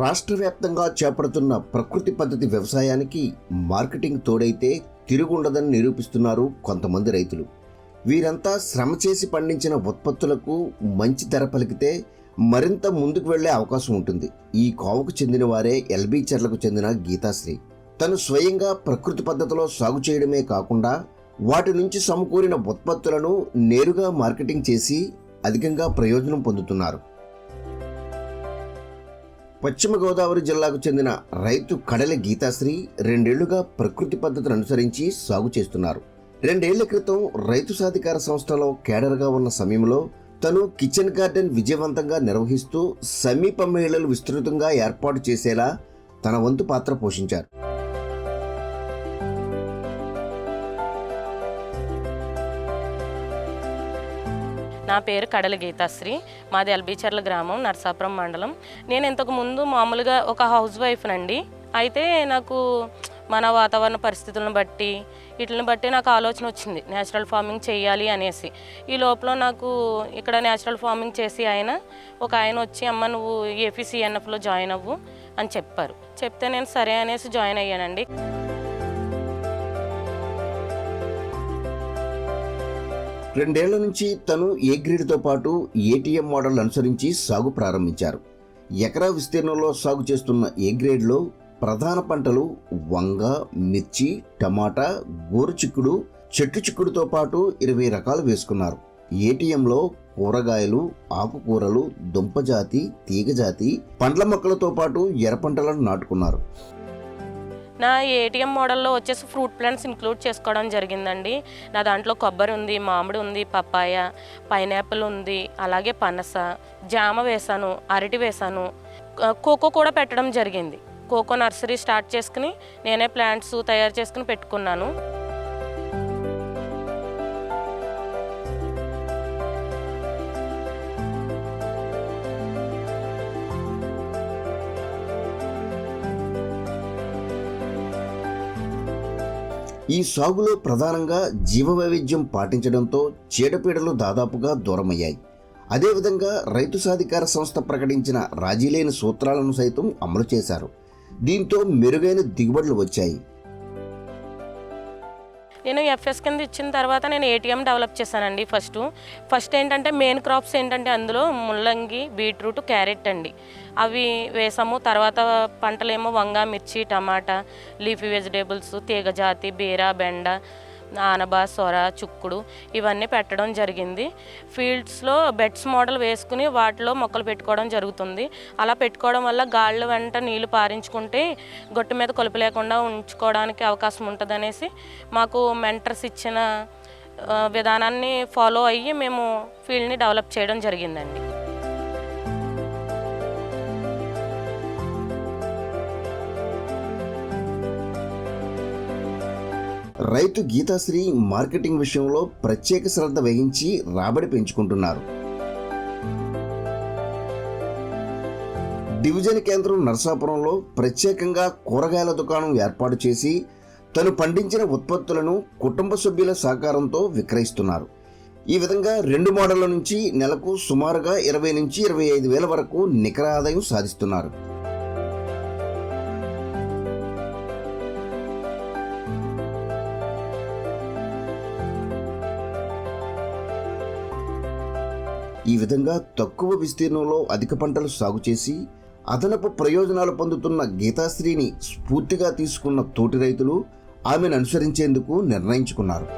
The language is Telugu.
రాష్ట్ర వ్యాప్తంగా చేపడుతున్న ప్రకృతి పద్ధతి వ్యవసాయానికి మార్కెటింగ్ తోడైతే తిరుగుండదని నిరూపిస్తున్నారు కొంతమంది రైతులు. వీరంతా శ్రమ చేసి పండించిన ఉత్పత్తులకు మంచి ధర పలికితే మరింత ముందుకు వెళ్ళే అవకాశం ఉంటుంది. ఈ కోవకు చెందిన వారే ఎల్బీ చెర్లకు చెందిన గీతాశ్రీ. తను స్వయంగా ప్రకృతి పద్ధతిలో సాగు చేయడమే కాకుండా వాటి నుంచి సమకూరిన ఉత్పత్తులను నేరుగా మార్కెటింగ్ చేసి అధికంగా ప్రయోజనం పొందుతున్నారు. పశ్చిమ గోదావరి జిల్లాకు చెందిన రైతు కడలి గీతాశ్రీ రెండేళ్ళుగా ప్రకృతి పద్ధతిని అనుసరించి సాగు చేస్తున్నారు. రెండేళ్ళ క్రితం రైతు సాధికార సంస్థలో కేడర్గా ఉన్న సమయంలో తను కిచెన్ గార్డెన్ విజయవంతంగా నిర్వహిస్తూ సమీప మహిళలు విస్తృతంగా ఏర్పాటు చేసేలా తన వంతు పాత్ర పోషించారు. నా పేరు కడల గీతాశ్రీ. మాది ఎల్బీచర్ల గ్రామం నర్సాపురం మండలం. నేను ఇంతకు ముందు మామూలుగా ఒక హౌస్ వైఫ్నండి అయితే నాకు మన వాతావరణ పరిస్థితులను బట్టి వీటిని బట్టి నాకు ఆలోచన వచ్చింది నేచురల్ ఫార్మింగ్ చేయాలి అనేసి. ఈ లోపల నాకు ఇక్కడ నేచురల్ ఫార్మింగ్ చేసి ఆయన ఒక ఆయన వచ్చి అమ్మ నువ్వు ఏపీసీఎన్ఎఫ్లో జాయిన్ అవ్వు అని చెప్పారు. చెప్తే నేను సరే అనేసి జాయిన్ అయ్యానండి. రెండేళ్ళ నుంచి తను ఏ గ్రేడ్తో పాటు ఏటీఎం మోడల్ అనుసరించి సాగు ప్రారంభించారు. ఎకరా విస్తీర్ణంలో సాగు చేస్తున్న ఏ గ్రేడ్లో ప్రధాన పంటలు వంగ మిర్చి టమాటా గోరుచిక్కుడు చెట్టు చిక్కుడుతో పాటు ఇరవై రకాలు వేసుకున్నారు. ఏటీఎంలో కూరగాయలు ఆకుకూరలు దుంపజాతి తీగజాతి పండ్ల మొక్కలతో పాటు ఎర్ర పంటలను నాటుకున్నారు. నా ఏటీఎం మోడల్లో వచ్చేసి ఫ్రూట్ ప్లాంట్స్ ఇంక్లూడ్ చేసుకోవడం జరిగిందండి. నా దాంట్లో కొబ్బరి ఉంది మామిడి ఉంది పప్పాయ పైనాపిల్ ఉంది అలాగే పనస జామ వేశాను అరటి వేశాను కోకో కూడా పెట్టడం జరిగింది. కోకో నర్సరీ స్టార్ట్ చేసుకుని నేనే ప్లాంట్స్ తయారు చేసుకుని పెట్టుకున్నాను. ఈ సాగులో ప్రధానంగా జీవ వైవిధ్యం పాటించడంతో చీడపీడలు దాదాపుగా దూరమయ్యాయి. అదేవిధంగా రైతు సాధికార సంస్థ ప్రకటించిన రాజీలేని సూత్రాలను సైతం అమలు చేశారు. దీంతో మెరుగైన దిగుబడులు వచ్చాయి. నేను ఎఫ్ఎస్ కింద ఇచ్చిన తర్వాత నేను ఏటీఎం డెవలప్ చేశానండి ఫస్ట్ ఫస్ట్ ఏంటంటే మెయిన్ క్రాప్స్ ఏంటంటే అందులో ముల్లంగి బీట్రూట్ క్యారెట్ అండి. అవి వేసాము. తర్వాత పంటలేమో వంగ మిర్చి టమాటా లీఫీ వెజిటేబుల్స్ తీగజాతి బీర బెండ ఆనబ సొర చుక్కుడు ఇవన్నీ పెట్టడం జరిగింది. ఫీల్డ్స్లో బెడ్స్ మోడల్ వేసుకుని వాటిలో మొక్కలు పెట్టుకోవడం జరుగుతుంది. అలా పెట్టుకోవడం వల్ల గాళ్ళ వెంట నీళ్ళు పారించుకుంటే గొట్టు మీద కొలుపు లేకుండా ఉంచుకోవడానికి అవకాశం ఉంటుందనేసి మాకు మెంటర్స్ ఇచ్చిన విధానాన్ని ఫాలో అయ్యి మేము ఫీల్డ్ని డెవలప్ చేయడం జరిగిందండి. రైతు గీతాశ్రీ మార్కెటింగ్ విషయంలో ప్రత్యేక శ్రద్ధ వహించి రాబడి పెంచుకుంటున్నారు. డివిజన్ కేంద్రం నరసాపురంలో ప్రత్యేకంగా కూరగాయల దుకాణం ఏర్పాటు చేసి తను పండించిన ఉత్పత్తులను కుటుంబ సభ్యుల సహకారంతో విక్రయిస్తున్నారు. ఈ విధంగా రెండు మోడళ్ళ నుంచి నెలకు సుమారుగా ఇరవై నుంచి ఇరవై ఐదు వేల వరకు నికర ఆదాయం సాధిస్తున్నారు. ఈ విధంగా తక్కువ విస్తీర్ణంలో అధిక పంటలు సాగు చేసి అదనపు ప్రయోజనాలు పొందుతున్న గీతాశ్రీని స్ఫూర్తిగా తీసుకున్న తోటి రైతులు ఆమెను అనుసరించేందుకు నిర్ణయించుకున్నారు.